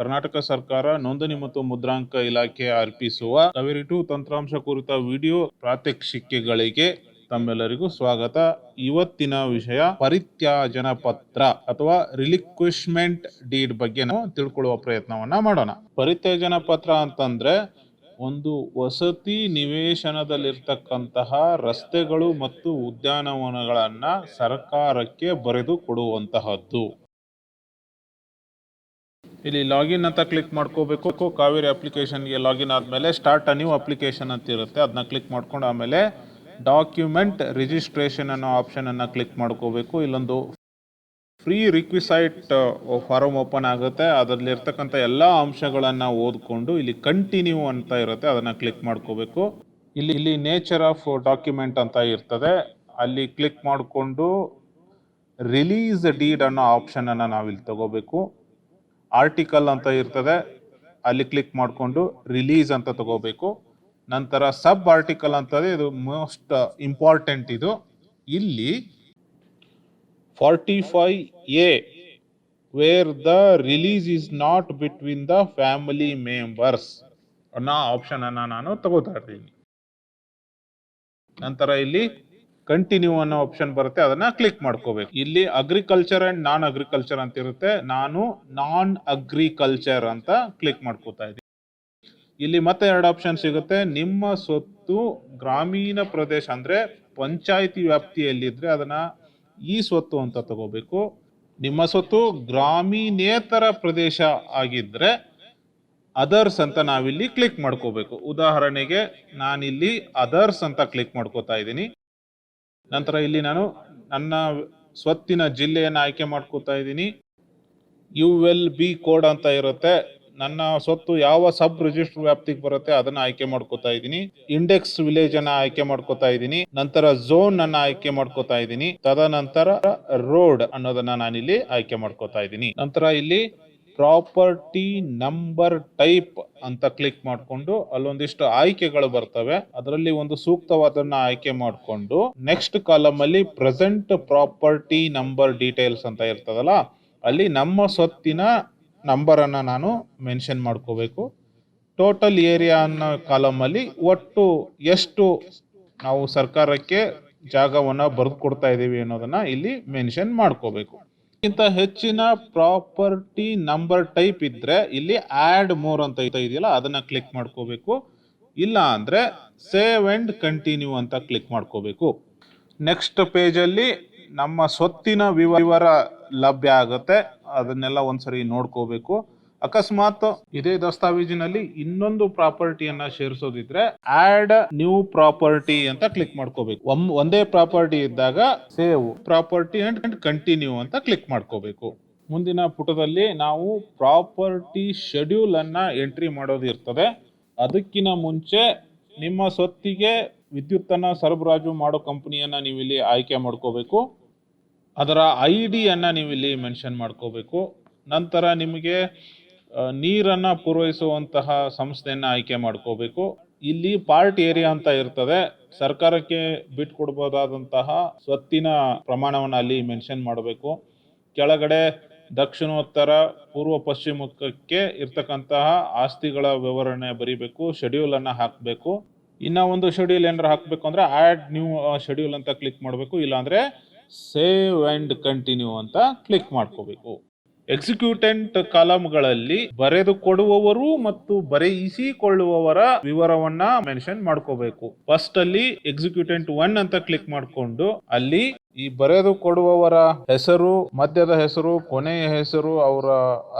ಕರ್ನಾಟಕ ಸರ್ಕಾರ ನೋಂದಣಿ ಮತ್ತು ಮುದ್ರಾಂಕ ಇಲಾಖೆ ಅರ್ಪಿಸುವ ಕಾವೇರಿ ಟು ತಂತ್ರಾಂಶ ಕುರಿತ ವಿಡಿಯೋ ಪ್ರಾತ್ಯಕ್ಷಿಕೆಗಳಿಗೆ ತಮ್ಮೆಲ್ಲರಿಗೂ ಸ್ವಾಗತ. ಇವತ್ತಿನ ವಿಷಯ ಪರಿತ್ಯಾಜನ ಪತ್ರ ಅಥವಾ ರಿಲಿಕ್ವಿಶ್ಮೆಂಟ್ ಡೀಡ್ ಬಗ್ಗೆ ನಾವು ತಿಳ್ಕೊಳ್ಳುವ ಪ್ರಯತ್ನವನ್ನ ಮಾಡೋಣ. ಪರಿತ್ಯಾಜನ ಪತ್ರ ಅಂತಂದ್ರೆ ಒಂದು ವಸತಿ ನಿವೇಶನದಲ್ಲಿರ್ತಕ್ಕಂತಹ ರಸ್ತೆಗಳು ಮತ್ತು ಉದ್ಯಾನವನಗಳನ್ನ ಸರ್ಕಾರಕ್ಕೆ ಬರೆದು ಕೊಡುವಂತಹದ್ದು. ಇಲ್ಲಿ ಲಾಗಿನ್ ಅಂತ ಕ್ಲಿಕ್ ಮಾಡ್ಕೋಬೇಕು. ಕಾವೇರಿ ಅಪ್ಲಿಕೇಶನ್ಗೆ ಲಾಗಿನ್ ಆದಮೇಲೆ ಸ್ಟಾರ್ಟ್ ಅ ನ್ಯೂ ಅಪ್ಲಿಕೇಶನ್ ಅಂತ ಇರುತ್ತೆ. ಅದನ್ನ ಕ್ಲಿಕ್ ಮಾಡ್ಕೊಂಡು ಆಮೇಲೆ ಡಾಕ್ಯುಮೆಂಟ್ ರಿಜಿಸ್ಟ್ರೇಷನ್ ಅನ್ನೋ ಆಪ್ಷನ್ ಅನ್ನ ಕ್ಲಿಕ್ ಮಾಡ್ಕೋಬೇಕು. ಇಲ್ಲೊಂದು ಫ್ರೀ ರಿಕ್ವಿಸೈಟ್ ಫಾರಮ್ ಓಪನ್ ಆಗುತ್ತೆ. ಅದರಲ್ಲಿ ಇರ್ತಕ್ಕಂಥ ಎಲ್ಲ ಅಂಶಗಳನ್ನು ಓದ್ಕೊಂಡು ಇಲ್ಲಿ ಕಂಟಿನ್ಯೂ ಅಂತ ಇರುತ್ತೆ. ಅದನ್ನು ಕ್ಲಿಕ್ ಮಾಡ್ಕೋಬೇಕು. ಇಲ್ಲಿ ಇಲ್ಲಿ ನೇಚರ್ ಆಫ್ ಡಾಕ್ಯುಮೆಂಟ್ ಅಂತ ಇರ್ತದೆ. ಅಲ್ಲಿ ಕ್ಲಿಕ್ ಮಾಡಿಕೊಂಡು ರಿಲೀಸ್ ಡೀಡ್ ಅನ್ನೋ ಆಪ್ಷನನ್ನು ನಾವಿಲ್ಲಿ ತಗೋಬೇಕು. ಆರ್ಟಿಕಲ್ ಅಂತ ಇರ್ತದೆ, ಅಲ್ಲಿ ಕ್ಲಿಕ್ ಮಾಡಿಕೊಂಡು ರಿಲೀಸ್ ಅಂತ ತಗೋಬೇಕು. ನಂತರ ಸಬ್ ಆರ್ಟಿಕಲ್ ಅಂತದೆ, ಇದು ಮೋಸ್ಟ್ ಇಂಪಾರ್ಟೆಂಟ್ ಇದು. ಇಲ್ಲಿ forty five A where the release is not between the family members ಅನ್ನೋ ಆಪ್ಷನ್ ಅನ್ನ ನಾನು ತಗೋತಾ ಇದ್ದೀನಿ. ನಂತರ ಇಲ್ಲಿ ಕಂಟಿನ್ಯೂ ಅನ್ನೋ ಆಪ್ಷನ್ ಬರುತ್ತೆ, ಅದನ್ನ ಕ್ಲಿಕ್ ಮಾಡ್ಕೋಬೇಕು. ಇಲ್ಲಿ ಅಗ್ರಿಕಲ್ಚರ್ ಅಂಡ್ ನಾನ್ ಅಗ್ರಿಕಲ್ಚರ್ ಅಂತ ಇರುತ್ತೆ. ನಾನು ನಾನ್ ಅಗ್ರಿಕಲ್ಚರ್ ಅಂತ ಕ್ಲಿಕ್ ಮಾಡ್ಕೋತಾ ಇದ್ದೀನಿ. ಇಲ್ಲಿ ಮತ್ತೆ ಎರಡು ಆಪ್ಷನ್ ಸಿಗುತ್ತೆ. ನಿಮ್ಮ ಸ್ವತ್ತು ಗ್ರಾಮೀಣ ಪ್ರದೇಶ ಅಂದ್ರೆ ಪಂಚಾಯಿತಿ ವ್ಯಾಪ್ತಿಯಲ್ಲಿದ್ರೆ ಅದನ್ನ ಈ ಸ್ವತ್ತು ಅಂತ ತಗೋಬೇಕು. ನಿಮ್ಮ ಸ್ವತ್ತು ಗ್ರಾಮೀಣೇತರ ಪ್ರದೇಶ ಆಗಿದ್ರೆ ಅದರ್ಸ್ ಅಂತ ನಾವಿಲ್ಲಿ ಕ್ಲಿಕ್ ಮಾಡ್ಕೋಬೇಕು. ಉದಾಹರಣೆಗೆ ನಾನಿಲ್ಲಿ ಅದರ್ಸ್ ಅಂತ ಕ್ಲಿಕ್ ಮಾಡ್ಕೋತಾ ಇದ್ದೀನಿ. ನಂತರ ಇಲ್ಲಿ ನಾನು ನನ್ನ ಸ್ವತ್ತಿನ ಜಿಲ್ಲೆಯನ್ನು ಆಯ್ಕೆ ಮಾಡ್ಕೋತಾ ಇದ್ದೀನಿ. ಯು ಎಲ್ ಬಿ ಕೋಡ್ ಅಂತ ಇರುತ್ತೆ. ನನ್ನ ಸ್ವತ್ತು ಯಾವ ಸಬ್ ರಿಜಿಸ್ಟರ್ ವ್ಯಾಪ್ತಿಗೆ ಬರುತ್ತೆ ಅದನ್ನ ಆಯ್ಕೆ ಮಾಡ್ಕೋತಾ ಇದ್ದೀನಿ. ಇಂಡೆಕ್ಸ್ ವಿಲೇಜ್ ಅನ್ನ ಆಯ್ಕೆ ಮಾಡ್ಕೋತಾ ಇದ್ದೀನಿ. ನಂತರ ಝೋನ್ ಅನ್ನ ಆಯ್ಕೆ ಮಾಡ್ಕೋತಾ ಇದ್ದೀನಿ. ತದನಂತರ ರೋಡ್ ಅನ್ನೋದನ್ನ ನಾನಿಲ್ಲಿ ಆಯ್ಕೆ ಮಾಡ್ಕೋತಾ ಇದ್ದೀನಿ. ನಂತರ ಇಲ್ಲಿ ಪ್ರಾಪರ್ಟಿ ನಂಬರ್ ಟೈಪ್ ಅಂತ ಕ್ಲಿಕ್ ಮಾಡಿಕೊಂಡು ಅಲ್ಲೊಂದಿಷ್ಟು ಆಯ್ಕೆಗಳು ಬರ್ತವೆ. ಅದರಲ್ಲಿ ಒಂದು ಸೂಕ್ತವಾದನ್ನ ಆಯ್ಕೆ ಮಾಡಿಕೊಂಡು ನೆಕ್ಸ್ಟ್ ಕಾಲಮ್ ಅಲ್ಲಿ ಪ್ರೆಸೆಂಟ್ ಪ್ರಾಪರ್ಟಿ ನಂಬರ್ ಡೀಟೇಲ್ಸ್ ಅಂತ ಇರ್ತದಲ್ಲ, ಅಲ್ಲಿ ನಮ್ಮ ಸ್ವತ್ತಿನ ನಂಬರ್ ಅನ್ನ ನಾನು ಮೆನ್ಷನ್ ಮಾಡ್ಕೋಬೇಕು. ಟೋಟಲ್ ಏರಿಯಾ ಅನ್ನೋ ಕಾಲಮ್ ಅಲ್ಲಿ ಒಟ್ಟು ಎಷ್ಟು ನಾವು ಸರ್ಕಾರಕ್ಕೆ ಜಾಗವನ್ನ ಬರೆದು ಕೊಡ್ತಾ ಇದ್ದೀವಿ ಅನ್ನೋದನ್ನ ಇಲ್ಲಿ ಮೆನ್ಷನ್ ಮಾಡ್ಕೋಬೇಕು. ಇಂತ ಹೆಚ್ಚಿನ ಪ್ರಾಪರ್ಟಿ ನಂಬರ್ ಟೈಪ್ ಇದ್ರೆ ಇಲ್ಲಿ ಆಡ್ ಮೋರ್ ಅಂತ ಇದೆಯಲ್ಲ, ಅದನ್ನ ಕ್ಲಿಕ್ ಮಾಡ್ಕೋಬೇಕು. ಇಲ್ಲ ಅಂದ್ರೆ ಸೇವ್ ಅಂಡ್ ಕಂಟಿನ್ಯೂ ಅಂತ ಕ್ಲಿಕ್ ಮಾಡ್ಕೋಬೇಕು. ನೆಕ್ಸ್ಟ್ ಪೇಜ್ ಅಲ್ಲಿ ನಮ್ಮ ಸ್ವತ್ತಿನ ವಿವರ ಲಭ್ಯ ಆಗುತ್ತೆ. ಅದನ್ನೆಲ್ಲ ಒಂದ್ಸರಿ ನೋಡ್ಕೋಬೇಕು. ಅಕಸ್ಮಾತ್ ಇದೇ ದಸ್ತಾವೇಜಿನಲ್ಲಿ ಇನ್ನೊಂದು ಪ್ರಾಪರ್ಟಿಯನ್ನ ಸೇರಿಸೋದಿದ್ರೆ ಆಡ್ ನ್ಯೂ ಪ್ರಾಪರ್ಟಿ ಅಂತ ಕ್ಲಿಕ್ ಮಾಡ್ಕೋಬೇಕು. ಒಂದೇ ಪ್ರಾಪರ್ಟಿ ಇದ್ದಾಗ ಸೇವ್, ಪ್ರಾಪರ್ಟಿ ಅಂಡ್ ಕಂಟಿನ್ಯೂ ಅಂತ ಕ್ಲಿಕ್ ಮಾಡ್ಕೋಬೇಕು. ಮುಂದಿನ ಪುಟದಲ್ಲಿ ನಾವು ಪ್ರಾಪರ್ಟಿ ಶೆಡ್ಯೂಲ್ ಅನ್ನ ಎಂಟ್ರಿ ಮಾಡೋದು ಇರ್ತದೆ. ಅದಕ್ಕಿಂತ ಮುಂಚೆ ನಿಮ್ಮ ಸ್ವತ್ತಿಗೆ ವಿದ್ಯುತ್ತನ್ನು ಸರಬರಾಜು ಮಾಡೋ ಕಂಪನಿಯನ್ನು ನೀವು ಇಲ್ಲಿ ಆಯ್ಕೆ ಮಾಡ್ಕೋಬೇಕು. ಅದರ ಐ ಡಿಯನ್ನು ನೀವು ಇಲ್ಲಿ ಮೆನ್ಷನ್ ಮಾಡ್ಕೋಬೇಕು. ನಂತರ ನಿಮಗೆ ನೀರನ್ನ ಪೂರೈಸುವಂತಹ ಸಂಸ್ಥೆಯನ್ನ ಆಯ್ಕೆ ಮಾಡ್ಕೋಬೇಕು. ಇಲ್ಲಿ ಪಾರ್ಟ್ ಏರಿಯಾ ಅಂತ ಇರ್ತದೆ. ಸರ್ಕಾರಕ್ಕೆ ಬಿಟ್ಕೊಡ್ಬೋದಾದಂತಹ ಸ್ವತ್ತಿನ ಪ್ರಮಾಣವನ್ನು ಅಲ್ಲಿ ಮೆನ್ಷನ್ ಮಾಡಬೇಕು. ಕೆಳಗಡೆ ದಕ್ಷಿಣೋತ್ತರ, ಪೂರ್ವ ಪಶ್ಚಿಮಕ್ಕೆ ಇರ್ತಕ್ಕಂತಹ ಆಸ್ತಿಗಳ ವಿವರಣೆ ಬರೀಬೇಕು ಶೆಡ್ಯೂಲ್ ಅನ್ನ ಹಾಕಬೇಕು. ಇನ್ನ ಒಂದು ಶೆಡ್ಯೂಲ್ ಏನಾರ ಹಾಕಬೇಕು ಅಂದ್ರೆ ಆಡ್ ನ್ಯೂ ಶೆಡ್ಯೂಲ್ ಅಂತ ಕ್ಲಿಕ್ ಮಾಡಬೇಕು. ಇಲ್ಲಾಂದ್ರೆ ಸೇವ್ ಅಂಡ್ ಕಂಟಿನ್ಯೂ ಅಂತ ಕ್ಲಿಕ್ ಮಾಡ್ಕೋಬೇಕು. ಎಕ್ಸಿಕ್ಯೂಟೆಂಟ್ ಕಾಲಮ್ಗಳಲ್ಲಿ ಬರೆದು ಕೊಡುವವರು ಮತ್ತು ಬರೆಯಿಸಿಕೊಳ್ಳುವವರ ವಿವರವನ್ನ ಮೆನ್ಷನ್ ಮಾಡ್ಕೋಬೇಕು. ಫಸ್ಟ್ ಅಲ್ಲಿ ಎಕ್ಸಿಕ್ಯೂಟೆಂಟ್ ಒನ್ ಅಂತ ಕ್ಲಿಕ್ ಮಾಡ್ಕೊಂಡು ಅಲ್ಲಿ ಈ ಬರೆದು ಕೊಡುವವರ ಹೆಸರು ಮಧ್ಯದ ಹೆಸರು, ಕೊನೆಯ ಹೆಸರು, ಅವರ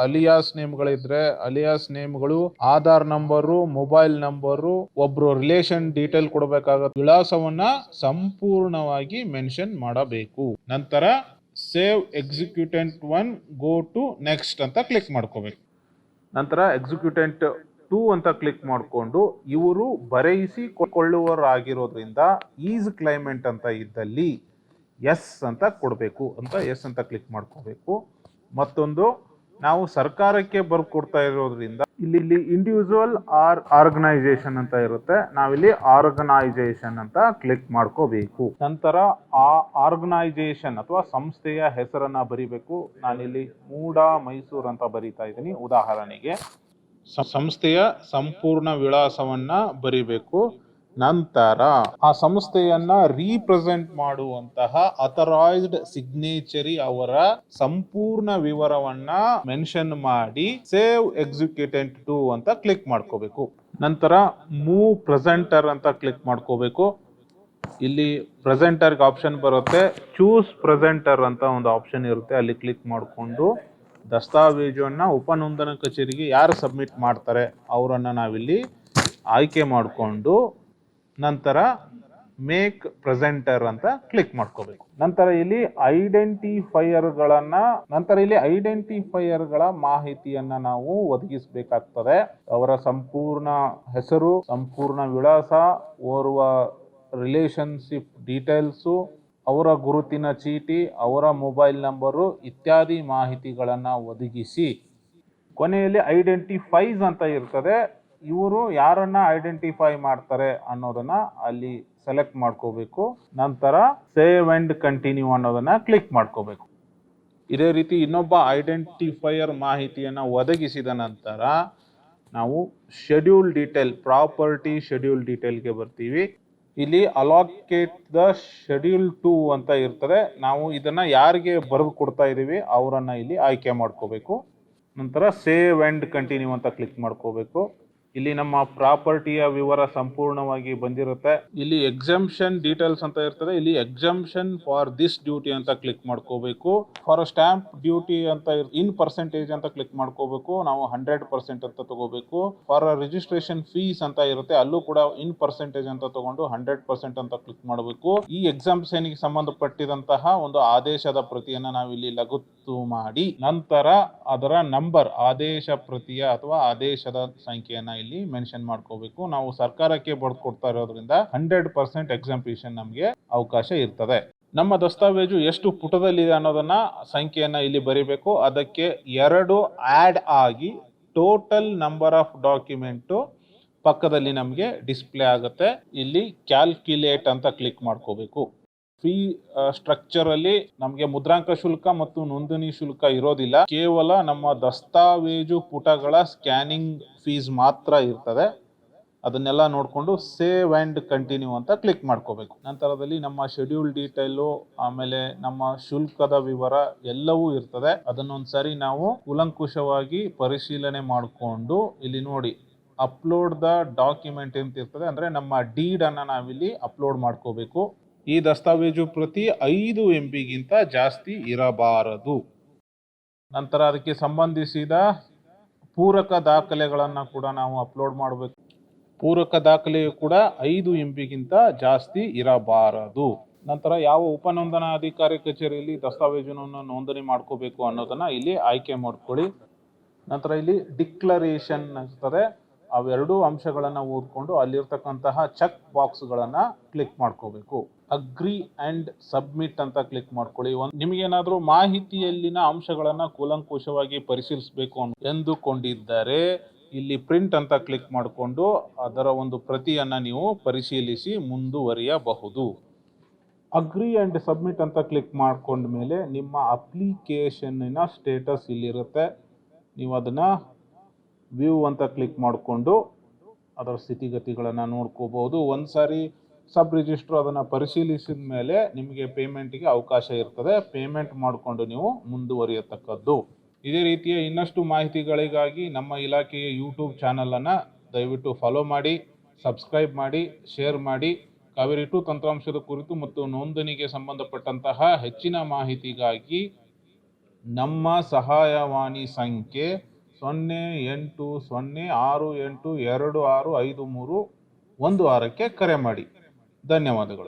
ಅಲಿಯಾಸ್ ನೇಮ್ಗಳಿದ್ರೆ ಅಲಿಯಾಸ್ ನೇಮ್ಗಳು, ಆಧಾರ್ ನಂಬರು, ಮೊಬೈಲ್ ನಂಬರು, ಒಬ್ರು ರಿಲೇಷನ್ ಡೀಟೇಲ್ ಕೊಡಬೇಕಾಗ ವಿಳಾಸವನ್ನ ಸಂಪೂರ್ಣವಾಗಿ ಮೆನ್ಷನ್ ಮಾಡಬೇಕು. ನಂತರ save executant one, go to next ಅಂತ ಕ್ಲಿಕ್ ಮಾಡ್ಕೋಬೇಕು. ನಂತರ ಎಕ್ಸಿಕ್ಯೂಟೆಂಟ್ ಟೂ ಅಂತ ಕ್ಲಿಕ್ ಮಾಡಿಕೊಂಡು ಇವರು ಬರೆಯಿಸಿ ಕೊಳ್ಳುವರಾಗಿರೋದ್ರಿಂದ ಈಸ್ ಕ್ಲೈಮೆಂಟ್ ಅಂತ ಇದ್ದಲ್ಲಿ ಎಸ್ ಅಂತ ಕೊಡಬೇಕು ಅಂತ ಎಸ್ ಅಂತ ಕ್ಲಿಕ್ ಮಾಡ್ಕೋಬೇಕು. ಮತ್ತೊಂದು ನಾವು ಸರ್ಕಾರಕ್ಕೆ ಬರ್ಕೊಡ್ತಾ ಇರೋದ್ರಿಂದ ಇಲ್ಲಿ ಇಲ್ಲಿ ಇಂಡಿವಿಜುವಲ್ ಆರ್ ಆರ್ಗನೈಸೇಷನ್ ಅಂತ ಇರುತ್ತೆ. ನಾವಿಲ್ಲಿ ಆರ್ಗನೈಸೇಷನ್ ಅಂತ ಕ್ಲಿಕ್ ಮಾಡ್ಕೋಬೇಕು. ನಂತರ ಆ ಆರ್ಗನೈಸೇಷನ್ ಅಥವಾ ಸಂಸ್ಥೆಯ ಹೆಸರನ್ನ ಬರಿಬೇಕು. ನಾನಿಲ್ಲಿ ಮೂಡ ಮೈಸೂರು ಅಂತ ಬರಿತಾ ಇದ್ದೀನಿ. ಉದಾಹರಣೆಗೆ ಸಂಸ್ಥೆಯ ಸಂಪೂರ್ಣ ವಿಳಾಸವನ್ನ ಬರಿಬೇಕು. ನಂತರ ಆ ಸಂಸ್ಥೆಯನ್ನ ರೀಪ್ರೆಸೆಂಟ್ ಮಾಡುವಂತಹ ಅಥರೈಸ್ಡ್ ಸಿಗ್ನೇಚರಿ ಅವರ ಸಂಪೂರ್ಣ ವಿವರವನ್ನ ಮೆನ್ಷನ್ ಮಾಡಿ ಸೇವ್ ಎಕ್ಸಿಕ್ಯೂಟೆಂಟ್ ಟು ಅಂತ ಕ್ಲಿಕ್ ಮಾಡ್ಕೋಬೇಕು. ನಂತರ ಮೂವ್ ಪ್ರೆಸೆಂಟರ್ ಅಂತ ಕ್ಲಿಕ್ ಮಾಡ್ಕೋಬೇಕು. ಇಲ್ಲಿ ಪ್ರೆಸೆಂಟರ್ಗೆ ಆಪ್ಷನ್ ಬರುತ್ತೆ ಚೂಸ್ ಪ್ರೆಸೆಂಟರ್ ಅಂತ ಒಂದು ಆಪ್ಷನ್ ಇರುತ್ತೆ. ಅಲ್ಲಿ ಕ್ಲಿಕ್ ಮಾಡಿಕೊಂಡು ದಸ್ತಾವೇಜನ್ನ ಉಪನೋಂದನ ಕಚೇರಿಗೆ ಯಾರು ಸಬ್ಮಿಟ್ ಮಾಡ್ತಾರೆ, ಅವರನ್ನು ನಾವಿಲ್ಲಿ ಆಯ್ಕೆ ಮಾಡಿಕೊಂಡು ನಂತರ ಮೇಕ್ ಪ್ರೆಸೆಂಟರ್ ಅಂತ ಕ್ಲಿಕ್ ಮಾಡ್ಕೋಬೇಕು. ನಂತರ ಇಲ್ಲಿ ಐಡೆಂಟಿಫೈಯರ್ಗಳನ್ನ ನಂತರ ಇಲ್ಲಿ ಐಡೆಂಟಿಫೈಯರ್ಗಳ ಮಾಹಿತಿಯನ್ನ ನಾವು ಒದಗಿಸಬೇಕಾಗ್ತದೆ. ಅವರ ಸಂಪೂರ್ಣ ಹೆಸರು, ಸಂಪೂರ್ಣ ವಿಳಾಸ, ಓರ್ವ ರಿಲೇಶನ್ಶಿಪ್ ಡೀಟೇಲ್ಸು ಅವರ ಗುರುತಿನ ಚೀಟಿ, ಅವರ ಮೊಬೈಲ್ ನಂಬರು ಇತ್ಯಾದಿ ಮಾಹಿತಿಗಳನ್ನು ಒದಗಿಸಿ ಕೊನೆಯಲ್ಲಿ ಐಡೆಂಟಿಫೈಸ್ ಅಂತ ಇರ್ತದೆ. ಇವರು ಯಾರನ್ನ ಐಡೆಂಟಿಫೈ ಮಾಡ್ತಾರೆ ಅನ್ನೋದನ್ನ ಅಲ್ಲಿ ಸೆಲೆಕ್ಟ್ ಮಾಡ್ಕೋಬೇಕು. ನಂತರ ಸೇವ್ ಅಂಡ್ ಕಂಟಿನ್ಯೂ ಅನ್ನೋದನ್ನ ಕ್ಲಿಕ್ ಮಾಡ್ಕೋಬೇಕು. ಇದೇ ರೀತಿ ಇನ್ನೊಬ್ಬ ಐಡೆಂಟಿಫೈಯರ್ ಮಾಹಿತಿಯನ್ನ ಒದಗಿಸಿದ ನಂತರ ನಾವು ಶೆಡ್ಯೂಲ್ ಡೀಟೇಲ್ ಪ್ರಾಪರ್ಟಿ ಶೆಡ್ಯೂಲ್ ಡೀಟೇಲ್ಗೆ ಬರ್ತೀವಿ. ಇಲ್ಲಿ ಅಲಾಕೇಟ್ ದ ಶೆಡ್ಯೂಲ್ ಟು ಅಂತ ಇರ್ತದೆ. ನಾವು ಇದನ್ನ ಯಾರಿಗೆ ಬರೆದು ಕೊಡ್ತಾ ಇದ್ದೀವಿ ಅವರನ್ನ ಇಲ್ಲಿ ಆಯ್ಕೆ ಮಾಡ್ಕೋಬೇಕು. ನಂತರ ಸೇವ್ ಅಂಡ್ ಕಂಟಿನ್ಯೂ ಅಂತ ಕ್ಲಿಕ್ ಮಾಡ್ಕೋಬೇಕು. ಇಲ್ಲಿ ನಮ್ಮ ಪ್ರಾಪರ್ಟಿಯ ವಿವರ ಸಂಪೂರ್ಣವಾಗಿ ಬಂದಿರುತ್ತೆ. ಇಲ್ಲಿ ಎಕ್ಸಂಪ್ಷನ್ ಡೀಟೇಲ್ಸ್ ಅಂತ ಇರ್ತದೆ. ಇಲ್ಲಿ ಎಕ್ಸಂಪ್ಷನ್ ಫಾರ್ ದಿಸ್ ಡ್ಯೂಟಿ ಅಂತ ಕ್ಲಿಕ್ ಮಾಡ್ಕೋಬೇಕು. ಫಾರ್ ಸ್ಟಾಂಪ್ ಡ್ಯೂಟಿ ಅಂತ ಇನ್ ಪರ್ಸೆಂಟೇಜ್ ಅಂತ ಕ್ಲಿಕ್ ಮಾಡ್ಕೋಬೇಕು. ನಾವು ಹಂಡ್ರೆಡ್ ಪರ್ಸೆಂಟ್ ಅಂತ ತಗೋಬೇಕು. ಫಾರ್ ರಿಜಿಸ್ಟ್ರೇಷನ್ ಫೀಸ್ ಅಂತ ಇರುತ್ತೆ. ಅಲ್ಲೂ ಕೂಡ ಇನ್ ಪರ್ಸೆಂಟೇಜ್ ಅಂತ ತಗೊಂಡು ಹಂಡ್ರೆಡ್ ಪರ್ಸೆಂಟ್ ಅಂತ ಕ್ಲಿಕ್ ಮಾಡಬೇಕು. ಈ ಎಕ್ಸಾಮ್ಷನ್ಗೆ ಸಂಬಂಧಪಟ್ಟಿದಂತಹ ಒಂದು ಆದೇಶದ ಪ್ರತಿಯನ್ನ ನಾವು ಇಲ್ಲಿ ಲಗುತ್ತು ಮಾಡಿ ನಂತರ ಅದರ ನಂಬರ್ ಆದೇಶ ಪ್ರತಿಯ ಅಥವಾ ಆದೇಶದ ಸಂಖ್ಯೆಯನ್ನ ಇಲ್ಲಿ ಮೆನ್ಷನ್ ಮಾಡ್ಕೋಬೇಕು. ನಾವು ಸರ್ಕಾರಕ್ಕೆ ಬರ್ಕೊಡ್ತಾ ಇರೋದ್ರಿಂದ ಹಂಡ್ರೆಡ್ ಪರ್ಸೆಂಟ್ ಎಕ್ಸಾಂಪಿಷನ್ ನಮಗೆ ಅವಕಾಶ ಇರ್ತದೆ. ನಮ್ಮ ದಸ್ತಾವೇಜು ಎಷ್ಟು ಪುಟದಲ್ಲಿದೆ ಅನ್ನೋದನ್ನ ಸಂಖ್ಯೆಯನ್ನ ಇಲ್ಲಿ ಬರಿಬೇಕು. ಅದಕ್ಕೆ ಎರಡು ಆಡ್ ಆಗಿ ಟೋಟಲ್ ನಂಬರ್ ಆಫ್ ಡಾಕ್ಯುಮೆಂಟ್ ಪಕ್ಕದಲ್ಲಿ ನಮಗೆ ಡಿಸ್ಪ್ಲೇ ಆಗುತ್ತೆ. ಇಲ್ಲಿ ಕ್ಯಾಲ್ಕ್ಯುಲೇಟ್ ಅಂತ ಕ್ಲಿಕ್ ಮಾಡ್ಕೋಬೇಕು. ಫೀ ಸ್ಟ್ರಕ್ಚರ್ ಅಲ್ಲಿ ನಮಗೆ ಮುದ್ರಾಂಕ ಶುಲ್ಕ ಮತ್ತು ನೋಂದಣಿ ಶುಲ್ಕ ಇರೋದಿಲ್ಲ. ಕೇವಲ ನಮ್ಮ ದಸ್ತಾವೇಜು ಪುಟಗಳ ಸ್ಕ್ಯಾನಿಂಗ್ ಫೀಸ್ ಮಾತ್ರ ಇರ್ತದೆ. ಅದನ್ನೆಲ್ಲ ನೋಡಿಕೊಂಡು ಸೇವ್ ಆ್ಯಂಡ್ ಕಂಟಿನ್ಯೂ ಅಂತ ಕ್ಲಿಕ್ ಮಾಡ್ಕೋಬೇಕು. ನಂತರದಲ್ಲಿ ನಮ್ಮ ಶೆಡ್ಯೂಲ್ ಡೀಟೇಲು ಆಮೇಲೆ ನಮ್ಮ ಶುಲ್ಕದ ವಿವರ ಎಲ್ಲವೂ ಇರ್ತದೆ. ಅದನ್ನೊಂದ್ಸರಿ ನಾವು ಕುಲಂಕುಷವಾಗಿ ಪರಿಶೀಲನೆ ಮಾಡಿಕೊಂಡು ಇಲ್ಲಿ ನೋಡಿ ಅಪ್ಲೋಡ್ ದ ಡಾಕ್ಯುಮೆಂಟ್ ಅಂತ ಇರ್ತದೆ ಅಂದರೆ ನಮ್ಮ ಡೀಡನ್ನು ನಾವಿಲ್ಲಿ ಅಪ್ಲೋಡ್ ಮಾಡ್ಕೋಬೇಕು. ಈ ದಸ್ತಾವೇಜು ಪ್ರತಿ ಐದು ಎಂ ಪಿಗಿಂತ ಜಾಸ್ತಿ ಇರಬಾರದು. ನಂತರ ಅದಕ್ಕೆ ಸಂಬಂಧಿಸಿದ ಪೂರಕ ದಾಖಲೆಗಳನ್ನು ಕೂಡ ನಾವು ಅಪ್ಲೋಡ್ ಮಾಡಬೇಕು. ಪೂರಕ ದಾಖಲೆಯು ಕೂಡ ಐದು ಎಂ ಪಿಗಿಂತ ಜಾಸ್ತಿ ಇರಬಾರದು. ನಂತರ ಯಾವ ಉಪನೋಂದನಾ ಅಧಿಕಾರಿ ಕಚೇರಿಯಲ್ಲಿ ದಸ್ತಾವೇಜನ್ನು ನೋಂದಣಿ ಮಾಡ್ಕೋಬೇಕು ಅನ್ನೋದನ್ನ ಇಲ್ಲಿ ಆಯ್ಕೆ ಮಾಡ್ಕೊಳ್ಳಿ. ನಂತರ ಇಲ್ಲಿ ಡಿಕ್ಲರೇಷನ್ ಇರ್ತದೆ ಅವೆರಡೂ ಅಂಶಗಳನ್ನು ಓದ್ಕೊಂಡು ಅಲ್ಲಿರ್ತಕ್ಕಂತಹ ಚೆಕ್ ಬಾಕ್ಸ್ಗಳನ್ನು ಕ್ಲಿಕ್ ಮಾಡ್ಕೋಬೇಕು. ಅಗ್ರಿ ಅಂಡ್ ಸಬ್ಮಿಟ್ ಅಂತ ಕ್ಲಿಕ್ ಮಾಡ್ಕೊಳ್ಳಿ. ಒಂದು ನಿಮಗೇನಾದರೂ ಮಾಹಿತಿಯಲ್ಲಿನ ಅಂಶಗಳನ್ನು ಕೂಲಂಕುಷವಾಗಿ ಪರಿಶೀಲಿಸಬೇಕು ಎಂದುಕೊಂಡಿದ್ದರೆ ಇಲ್ಲಿ ಪ್ರಿಂಟ್ ಅಂತ ಕ್ಲಿಕ್ ಮಾಡಿಕೊಂಡು ಅದರ ಒಂದು ಪ್ರತಿಯನ್ನು ನೀವು ಪರಿಶೀಲಿಸಿ ಮುಂದುವರಿಯಬಹುದು. ಅಗ್ರಿ ಅಂಡ್ ಸಬ್ಮಿಟ್ ಅಂತ ಕ್ಲಿಕ್ ಮಾಡ್ಕೊಂಡ ಮೇಲೆ ನಿಮ್ಮ ಅಪ್ಲಿಕೇಶನ್ನಿನ ಸ್ಟೇಟಸ್ ಇಲ್ಲಿರುತ್ತೆ. ನೀವು ಅದನ್ನು ವ್ಯೂ ಅಂತ ಕ್ಲಿಕ್ ಮಾಡಿಕೊಂಡು ಅದರ ಸ್ಥಿತಿಗತಿಗಳನ್ನು ನೋಡ್ಕೋಬಹುದು. ಒಂದ್ಸಾರಿ ಸಬ್ ರಿಜಿಸ್ಟ್ರು ಅದನ್ನು ಪರಿಶೀಲಿಸಿದ ಮೇಲೆ ನಿಮಗೆ ಪೇಮೆಂಟಿಗೆ ಅವಕಾಶ ಇರ್ತದೆ. ಪೇಮೆಂಟ್ ಮಾಡಿಕೊಂಡು ನೀವು ಮುಂದುವರಿಯತಕ್ಕದ್ದು. ಇದೇ ರೀತಿಯ ಇನ್ನಷ್ಟು ಮಾಹಿತಿಗಳಿಗಾಗಿ ನಮ್ಮ ಇಲಾಖೆಯ ಯೂಟ್ಯೂಬ್ ಚಾನಲನ್ನು ದಯವಿಟ್ಟು ಫಾಲೋ ಮಾಡಿ ಸಬ್ಸ್ಕ್ರೈಬ್ ಮಾಡಿ ಶೇರ್ ಮಾಡಿ. ಕಾವೇರಿ ಟು ತಂತ್ರಾಂಶದ ಕುರಿತು ಮತ್ತು ನೋಂದಣಿಗೆ ಸಂಬಂಧಪಟ್ಟಂತಹ ಹೆಚ್ಚಿನ ಮಾಹಿತಿಗಾಗಿ ನಮ್ಮ ಸಹಾಯವಾಣಿ ಸಂಖ್ಯೆ ಸೊನ್ನೆ ಎಂಟು ಸೊನ್ನೆ ಆರು ಎಂಟು ಎರಡು ಆರು ಐದು ಮೂರು ಒಂದು ಆರಕ್ಕೆ ಕರೆ ಮಾಡಿ. ಧನ್ಯವಾದಗಳು.